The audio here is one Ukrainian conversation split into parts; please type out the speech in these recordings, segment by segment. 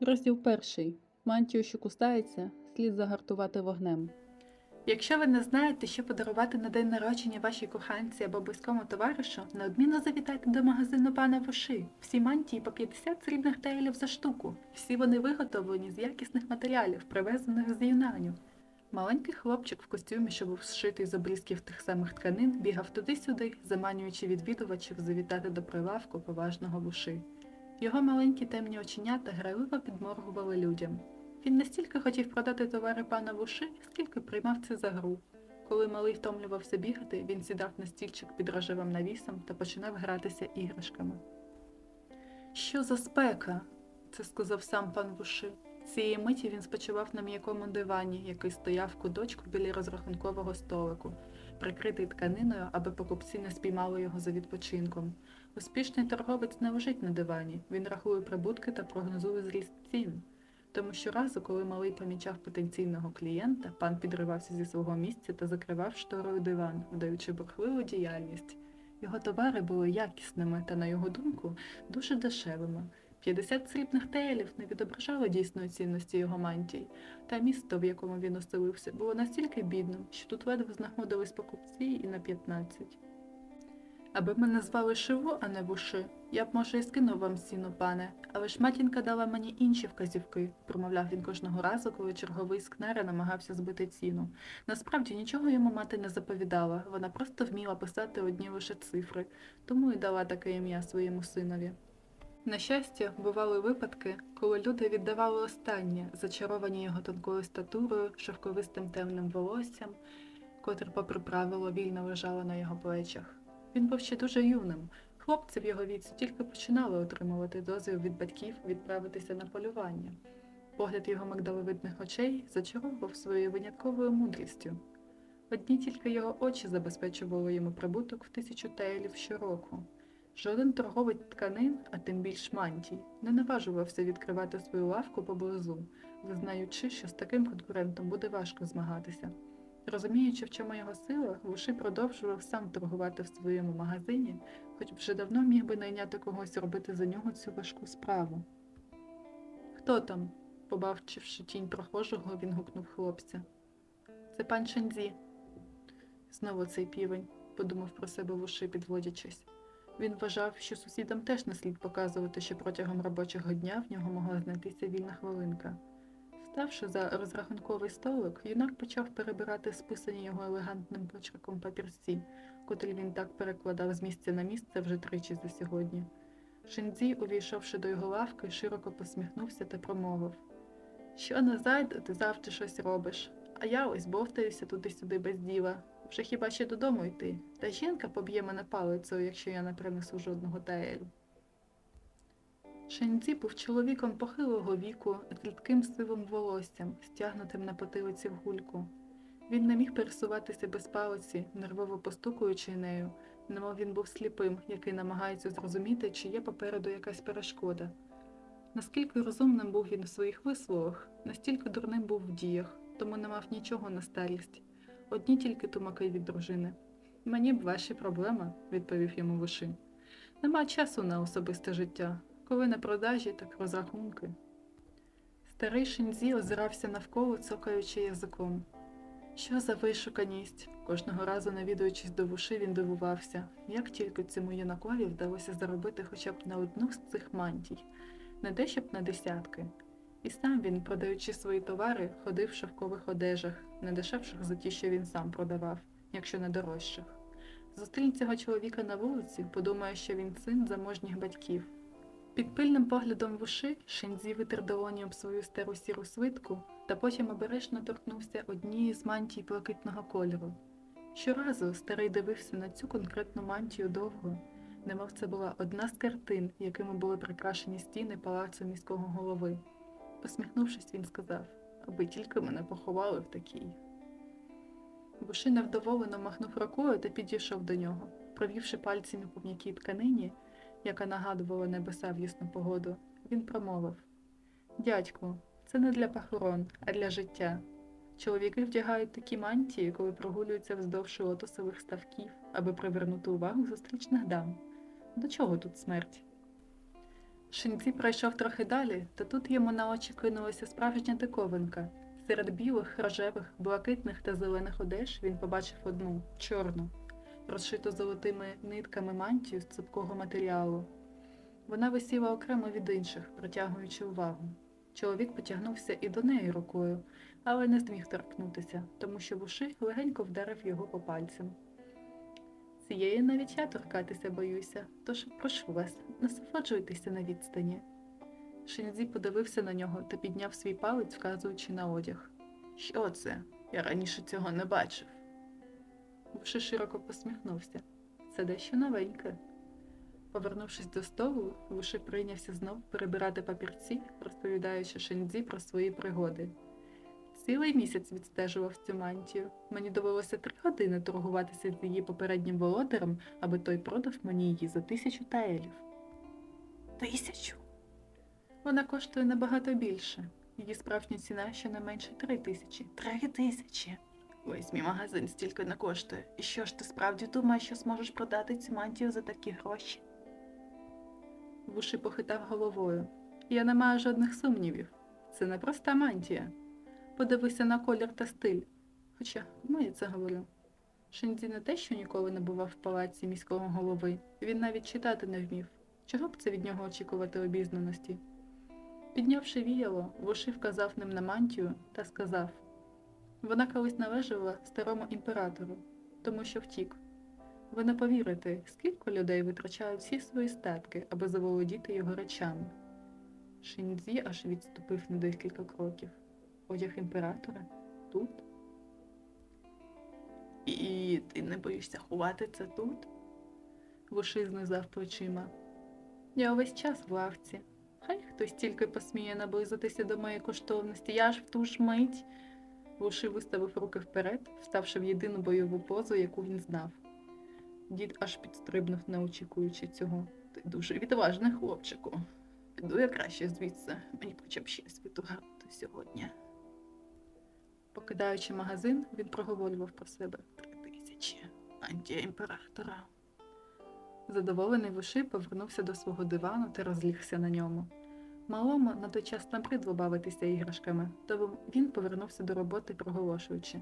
Розділ перший. Мантію, що кустається, слід загартувати вогнем. Якщо ви не знаєте, що подарувати на день народження вашій коханці або близькому товаришу, неодмінно завітайте до магазину пана Воши. Всі мантії по 50 срібних тейлів за штуку. Всі вони виготовлені з якісних матеріалів, привезених з Юнаню. Маленький хлопчик в костюмі, що був зшитий з обрізків тих самих тканин, бігав туди-сюди, заманюючи відвідувачів завітати до прилавку поважного вуши. Його маленькі темні оченята грайливо підморгували людям. Він не стільки хотів продати товари пана Вуши, скільки приймав це за гру. Коли малий втомлювався бігати, він сідав на стільчик під рожевим навісом та починав гратися іграшками. Що за спека? це сказав сам пан Вуши. Цієї миті він спочивав на м'якому дивані, який стояв в куточку біля розрахункового столику, прикритий тканиною, аби покупці не спіймали його за відпочинком. Успішний торговець не лежить на дивані, він рахує прибутки та прогнозує зріст цін. Тому щоразу, коли малий помічав потенційного клієнта, пан підривався зі свого місця та закривав шторою диван, вдаючи бурхливу діяльність. Його товари були якісними та, на його думку, дуже дешевими. 50 срібних тейлів не відображало дійсної цінності його мантій, та місто, в якому він оселився, було настільки бідним, що тут ледве знаходились покупці і на 15. Аби мене звали Шиву, а не Вуши, я б, може, і скинув вам сіну, пане, але ж матінка дала мені інші вказівки, промовляв він кожного разу, коли черговий скнера намагався збити ціну. Насправді нічого йому мати не заповідала, вона просто вміла писати одні лише цифри, тому і дала таке ім'я своєму синові. На щастя, бували випадки, коли люди віддавали останнє, зачаровані його тонкою статурою, шовковистим темним волоссям, котре, попри правило, вільно лежало на його плечах. Він був ще дуже юним. Хлопці в його віці тільки починали отримувати дозвіл від батьків відправитися на полювання. Погляд його мигдалевидних очей зачаровував своєю винятковою мудрістю. Одні тільки його очі забезпечували йому прибуток в тисячу тейлів щороку. Жоден торговець тканин, а тим більш мантій, не наважувався відкривати свою лавку поблизу, визнаючи, що з таким конкурентом буде важко змагатися. Розуміючи, в чому його сила, Вуши продовжував сам торгувати в своєму магазині, хоч вже давно міг би найняти когось робити за нього цю важку справу. Хто там? побачивши тінь прохожого, він гукнув хлопця. Це пан Шензі. Знову цей півень, подумав про себе Вуши, підводячись. Він вважав, що сусідам теж не слід показувати, що протягом робочого дня в нього могла знайтися вільна хвилинка. Ставши за розрахунковий столик, юнак почав перебирати списані його елегантним почерком папірці, котрі він так перекладав з місця на місце вже тричі за сьогодні. Шинзі, увійшовши до його лавки, широко посміхнувся та промовив Що не ти завжди щось робиш, а я ось бовтаюся туди-сюди без діла. Вже хіба ще додому йти, та жінка поб'є мене палицею, якщо я не принесу жодного таелю. Шенці був чоловіком похилого віку з рідким сивим волоссям, стягнутим на потилиці в гульку. Він не міг пересуватися без палиці, нервово постукуючи нею, немов він був сліпим, який намагається зрозуміти, чи є попереду якась перешкода. Наскільки розумним був він в своїх висловах, настільки дурним був в діях, тому не мав нічого на старість. Одні тільки тумаки від дружини. Мені б ваші проблеми, відповів йому Виши. Нема часу на особисте життя. Коли на продажі, так розрахунки. Старий Шинзі озирався навколо, цокаючи язиком. Що за вишуканість? Кожного разу, навідуючись до вуши, він дивувався, як тільки цьому юнакові вдалося заробити хоча б на одну з цих мантій, не те, щоб на десятки. І сам він, продаючи свої товари, ходив в шовкових одежах, не дешевших за ті, що він сам продавав, якщо не дорожчих. Зустрінь цього чоловіка на вулиці, подумає, що він син заможніх батьків. Під пильним поглядом вуши Шинзі витер долоні об свою стару сіру свитку та потім обережно торкнувся однієї з мантій блакитного кольору. Щоразу старий дивився на цю конкретну мантію довго, немов це була одна з картин, якими були прикрашені стіни палацу міського голови. Посміхнувшись, він сказав, аби тільки мене поховали в такій. Буши невдоволено махнув рукою та підійшов до нього, провівши пальцями по м'якій тканині, яка нагадувала небеса в ясну погоду, він промовив Дядьку, це не для похорон, а для життя. Чоловіки вдягають такі мантії, коли прогулюються вздовж лотосових ставків, аби привернути увагу зустрічних дам. До чого тут смерть? Шинці пройшов трохи далі, та тут йому на очі кинулася справжня диковинка. Серед білих, рожевих, блакитних та зелених одеж він побачив одну чорну, розшиту золотими нитками мантію з цупкого матеріалу. Вона висіла окремо від інших, притягуючи увагу. Чоловік потягнувся і до неї рукою, але не зміг торкнутися, тому що вуши легенько вдарив його по пальцям. Цієї навіть я торкатися боюся, тож прошу вас, насолоджуйтеся на відстані. Шинзі подивився на нього та підняв свій палець, вказуючи на одяг. Що це? Я раніше цього не бачив. Вуши широко посміхнувся. Це дещо новеньке. Повернувшись до столу, Вуши прийнявся знов перебирати папірці, розповідаючи Шинзі про свої пригоди. Цілий місяць відстежував цю мантію. Мені довелося три години торгуватися з її попереднім володарем, аби той продав мені її за тисячу таелів. Тисячу? Вона коштує набагато більше. Її справжня ціна щонайменше три тисячі. Три тисячі. Ось мій магазин стільки не коштує. І що ж ти справді думаєш, що зможеш продати цю мантію за такі гроші? Вуши похитав головою. Я не маю жодних сумнівів. Це не проста мантія. Подивися на колір та стиль. Хоча, кому я це говорю? Шинзі не те, що ніколи не бував в палаці міського голови, він навіть читати не вмів. Чого б це від нього очікувати обізнаності? Піднявши віяло, Вуши вказав ним на мантію та сказав вона колись належала старому імператору, тому що втік. Ви не повірите, скільки людей витрачають всі свої статки, аби заволодіти його речами. Шинзі аж відступив на декілька кроків. Одяг імператора тут. І ти не боїшся ховати це тут? Вуши знизав плечима. Я увесь час в лавці. Хай хтось тільки посміє наблизитися до моєї коштовності, я ж в ту ж мить. Вуши виставив руки вперед, вставши в єдину бойову позу, яку він знав. Дід аж підстрибнув, не очікуючи цього. Ти дуже відважний, хлопчику. Піду я краще звідси, мені хоча б щось витугати сьогодні. Покидаючи магазин, він проговорював про себе три тисячі антія імператора. Задоволений вуши повернувся до свого дивану та розлігся на ньому. Малому на той час набридло бавитися іграшками, тому він повернувся до роботи, проголошуючи.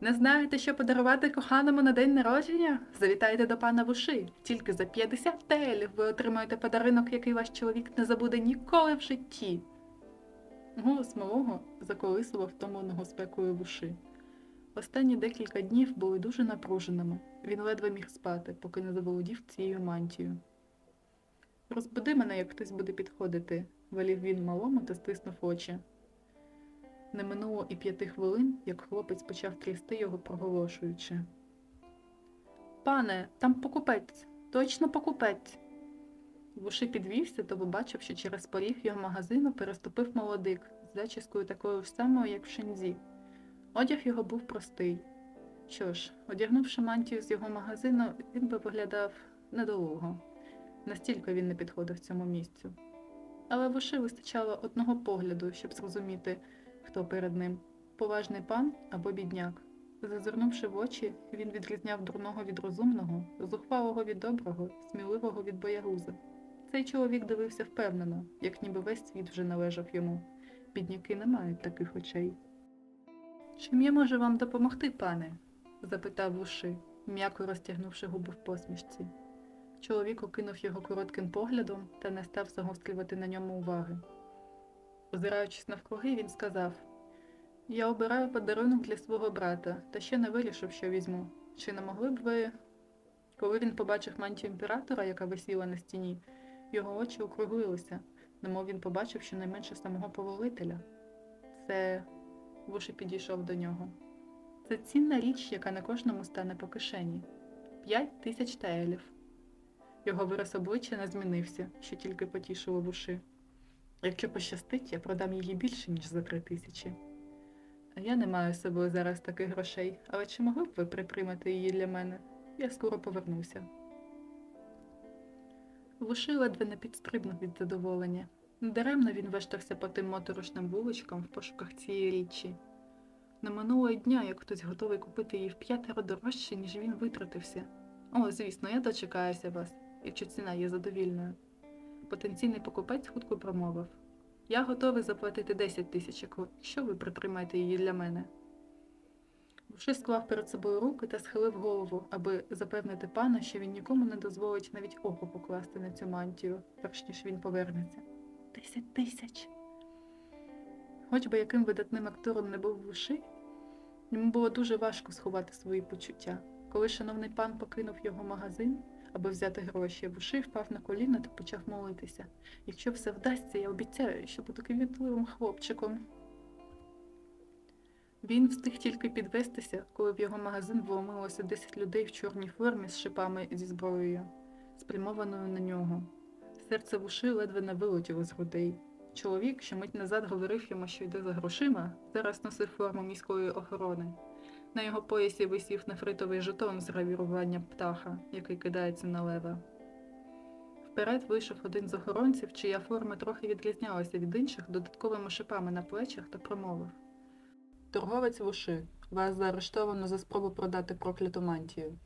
Не знаєте, що подарувати коханому на день народження? Завітайте до пана Вуши. Тільки за 50 телів ви отримаєте подарунок, який ваш чоловік не забуде ніколи в житті. Голос малого заколисував втомленого спекою вуши. Останні декілька днів були дуже напруженими. Він ледве міг спати, поки не заволодів цією мантією. Розбуди мене, як хтось буде підходити, велів він малому та стиснув очі. Не минуло і п'яти хвилин, як хлопець почав трясти його, проголошуючи. Пане, там покупець, точно покупець. Вуши підвівся, то побачив, що через поріг його магазину переступив молодик з зачіскою такою ж самою, як в Шензі. Одяг його був простий. Що ж, одягнувши мантію з його магазину, він би виглядав недолуго. Настільки він не підходив цьому місцю. Але вуши вистачало одного погляду, щоб зрозуміти, хто перед ним поважний пан або бідняк. Зазирнувши в очі, він відрізняв дурного від розумного, зухвалого від доброго, сміливого від боягуза. Цей чоловік дивився впевнено, як ніби весь світ вже належав йому. Бідняки не мають таких очей. Чим я можу вам допомогти, пане? запитав вуши, м'яко розтягнувши губи в посмішці. Чоловік окинув його коротким поглядом та не став загострювати на ньому уваги. Озираючись навкруги, він сказав Я обираю подарунок для свого брата, та ще не вирішив, що візьму. Чи не могли б ви. Коли він побачив мантію імператора, яка висіла на стіні, його очі округлилися, немов він побачив щонайменше самого повелителя. Це Вуші підійшов до нього. Це цінна річ, яка не кожному стане по кишені. П'ять тисяч таелів. Його вираз обличчя не змінився, що тільки потішило вуши. Якщо пощастить, я продам її більше, ніж за три тисячі. Я не маю з собою зараз таких грошей, але чи могли б ви притримати її для мене? Я скоро повернуся. Вуши ледве не підстрибнув від задоволення. Недаремно він вештався по тим моторошним вуличкам в пошуках цієї річі. Не минуло й дня, як хтось готовий купити її в п'ятеро дорожче, ніж він витратився. О, звісно, я дочекаюся вас, якщо ціна є задовільною. Потенційний покупець хутко промовив: Я готовий заплатити 10 тисяч, якщо ви притримаєте її для мене. Вуши склав перед собою руки та схилив голову, аби запевнити пана, що він нікому не дозволить навіть око покласти на цю мантію, перш ніж він повернеться. Десять тисяч. Хоч би яким видатним актором не був вуши, йому було дуже важко сховати свої почуття. Коли шановний пан покинув його магазин, аби взяти гроші, вуши впав на коліна та почав молитися. Якщо все вдасться, я обіцяю, що буду квітливим хлопчиком. Він встиг тільки підвестися, коли в його магазин вломилося 10 людей в чорній формі з шипами зі зброєю, спрямованою на нього. Серце вуши ледве не вилетіло з грудей. Чоловік, що мить назад говорив йому, що йде за грошима, зараз носив форму міської охорони. На його поясі висів нефритовий жетон з гравірування птаха, який кидається на лева. Вперед вийшов один з охоронців, чия форма трохи відрізнялася від інших додатковими шипами на плечах та промовив. Торговець вуши, вас заарештовано за спробу продати прокляту мантію.